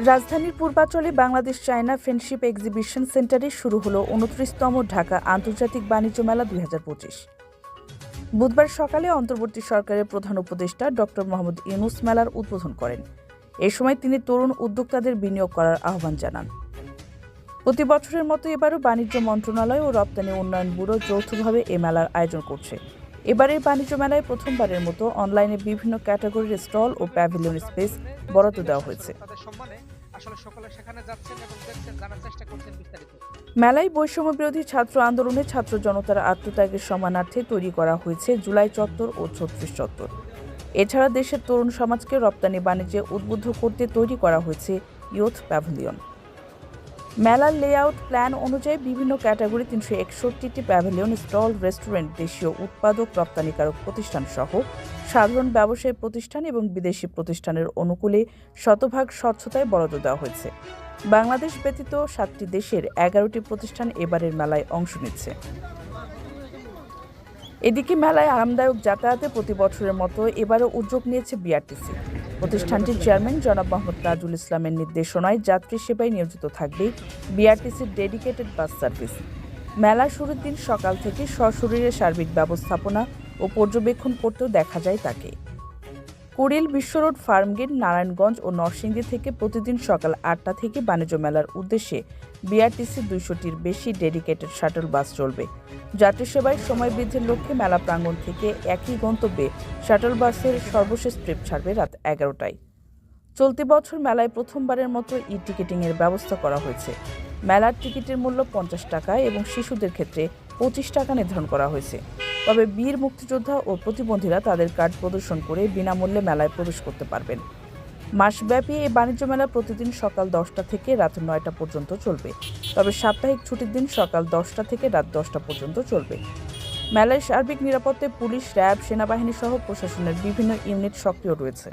রাজধানীর পূর্বাঞ্চলে Bangladesh China friendship exhibition সেন্টারে শুরু হলো উনত্রিশতম ঢাকা আন্তর্জাতিক বাণিজ্য মেলা দুই হাজার পঁচিশ। বুধবার সকালে অন্তর্বর্তী সরকারের প্রধান উপদেষ্টা ডক্টর মোহাম্মদ ইউনুস মেলার উদ্বোধন করেন। এ সময় তিনি তরুণ উদ্যোক্তাদের বিনিয়োগ করার আহ্বান জানান। প্রতি বছরের মতো এবারও বাণিজ্য মন্ত্রণালয় ও রপ্তানি উন্নয়ন ব্যুরো যৌথভাবে এ মেলার আয়োজন করছে। এবারের বাণিজ্য মেলায় প্রথমবারের মতো অনলাইনে বিভিন্ন ক্যাটাগরির স্টল ও প্যাভিলিয়ন স্পেস বরাদ্দ দেওয়া হয়েছে। আসলে সকলে সেখানে যাচ্ছেন এবং দেখছেন, জানার চেষ্টা করছেন বিস্তারিত। মেলায় বৈষম্য বিরোধী ছাত্র আন্দোলনে ছাত্র জনতার আত্মত্যাগের সম্মানার্থে তৈরি করা হয়েছে জুলাই চত্বর ও ছত্রিশ চত্বর। এছাড়া দেশের তরুণ সমাজকে রপ্তানি বাণিজ্যে উদ্বুদ্ধ করতে তৈরি করা হয়েছে ইয়ুথ প্যাভিলিয়ন। মেলার লেআউট প্ল্যান অনুযায়ী বিভিন্ন ক্যাটাগরি তিনশো একষট্টিটি প্যাভিলিয়ন স্টল, রেস্টুরেন্ট, দেশীয় উৎপাদক, রপ্তানিকারক প্রতিষ্ঠান সহ সাধারণ ব্যবসায়ী প্রতিষ্ঠান এবং বিদেশি প্রতিষ্ঠানের অনুকূলে শতভাগ স্বচ্ছতায় বরাদ্দ দেওয়া হয়েছে। বাংলাদেশ ব্যতীত সাতটি দেশের এগারোটি প্রতিষ্ঠান এবারের মেলায় অংশ নিচ্ছে। এদিকে মেলায় আরামদায়ক যাতায়াতে প্রতি বছরের মতো এবারও উদ্যোগ নিয়েছে বিআরটিসি। প্রতিষ্ঠানটির চেয়ারম্যান জনাব মোহাম্মদ তাজুল ইসলামের নির্দেশনায় যাত্রী সেবায় নিয়োজিত থাকবে বিআরটিসির ডেডিকেটেড বাস সার্ভিস। মেলা শুরুর দিন সকাল থেকে সশরীরে সার্বিক ব্যবস্থাপনা ও পর্যবেক্ষণ করতেও দেখা যায় তাকে। কুড়িল বিশ্ব রোড ফার্মগেট নারায়ণগঞ্জ ও নরসিংদী থেকে প্রতিদিন সকাল আটটা থেকে বাণিজ্য মেলার উদ্দেশ্যে বিআরটিসি দুইশোটির বেশি ডেডিকেটেড শাটল বাস চলবে। যাত্রী সেবায় সময় বৃদ্ধির লক্ষ্যে মেলা প্রাঙ্গণ থেকে একই গন্তব্যে শাটল বাসের সর্বশেষ ট্রিপ ছাড়বে রাত এগারোটায়। চলতি বছর মেলায় প্রথমবারের মতো ই টিকিটিংয়ের ব্যবস্থা করা হয়েছে। মেলার টিকিটের মূল্য পঞ্চাশ টাকা এবং শিশুদের ক্ষেত্রে পঁচিশ টাকা নির্ধারণ করা হয়েছে। তবে বীর মুক্তিযোদ্ধা ও প্রতিবন্ধীরা তাদের কার্ড প্রদর্শন করে বিনামূল্যে মেলায় প্রবেশ করতে পারবেন। মাসব্যাপী এই বাণিজ্য মেলা প্রতিদিন সকাল দশটা থেকে রাত নয়টা পর্যন্ত চলবে। তবে সাপ্তাহিক ছুটির দিন সকাল দশটা থেকে রাত দশটা পর্যন্ত চলবে। মেলায় সার্বিক নিরাপত্তায় পুলিশ, র্যাব, সেনাবাহিনী সহ প্রশাসনের বিভিন্ন ইউনিট সক্রিয় রয়েছে।